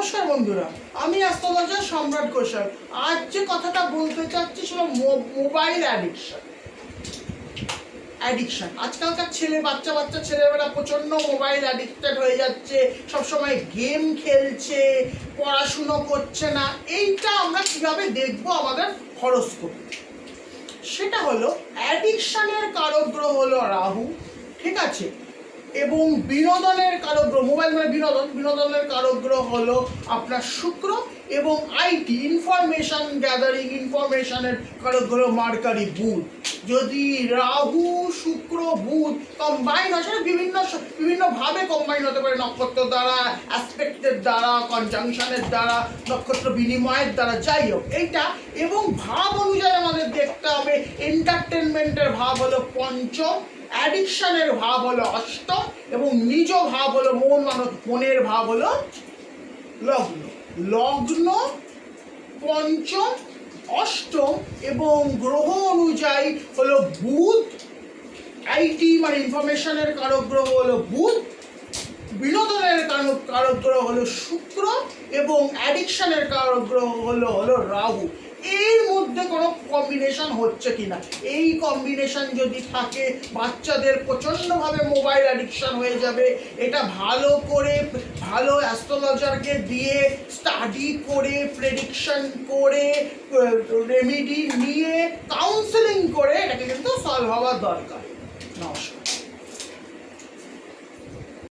নমস্কার বন্ধুরা, আমি অ্যাস্ট্রোলজার সম্রাট ঘোষাল আজ যে কথাটা বলতে চাচ্ছি সেটা মোবাইল অ্যাডিকশন অ্যাডিকশন আজকালকার ছেলে, বাচ্চা বাচ্চা ছেলেমেয়েরা প্রচণ্ড মোবাইল অ্যাডিক্টেড হয়ে যাচ্ছে, সবসময় গেম খেলছে, পড়াশুনো করছে না। এইটা আমরা কীভাবে দেখব আমাদের হরস্কোপ সেটা হলো অ্যাডিকশনের কারক গ্রহ হলো রাহু, ঠিক আছে? এবং বিনোদনের কারকগ্রহ, মোবাইল মানে বিনোদন, বিনোদনের কারক গ্রহ হলো আপনার শুক্র এবং আইটি ইনফরমেশন গ্যাদারিং ইনফরমেশানের কারকগ্রহ মার্কারি বুধ। যদি রাহু, শুক্র, বুধ কম্বাইন হয়, সেটা বিভিন্ন বিভিন্নভাবে কম্বাইন হতে পারে। নক্ষত্র দ্বারা অ্যাসপেক্টের দ্বারা কনজাংশনের দ্বারা, নক্ষত্র বিনিময়ের দ্বারা, যাই হোক, এইটা। এবং ভাব অনুযায়ী আমাদের দেখতে হবে। এন্টারটেনমেন্টের ভাব হলো পঞ্চম। অ্যাডিকশনের ভাব হলো অষ্টম এবং নিজ ভাব হলো মন মানব মনের ভাব হলো লগ্ন। লগ্ন পঞ্চম, অষ্টম এবং গ্রহ অনুযায়ী হলো বুধ। আইটি মানে ইনফরমেশনের কারক গ্রহ হলো বুধ। বিনোদনের কারক গ্রহ হলো শুক্র এবং অ্যাডিকশনের কারক গ্রহ হলো হলো রাহু। এর মধ্যে কোনো কম্বিনেশন হচ্ছে কিনা? এই কম্বিনেশন যদি থাকে, বাচ্চাদের প্রচণ্ডভাবে মোবাইল অ্যাডিকশান হয়ে যাবে। এটা ভালো করে, ভালো অ্যাস্ট্রোলজারকে দিয়ে স্টাডি করে প্রেডিকশন করে রেমিডি নিয়ে কাউন্সেলিং করে এটাকে কিন্তু সলভ হওয়ার দরকার। নমস্কার।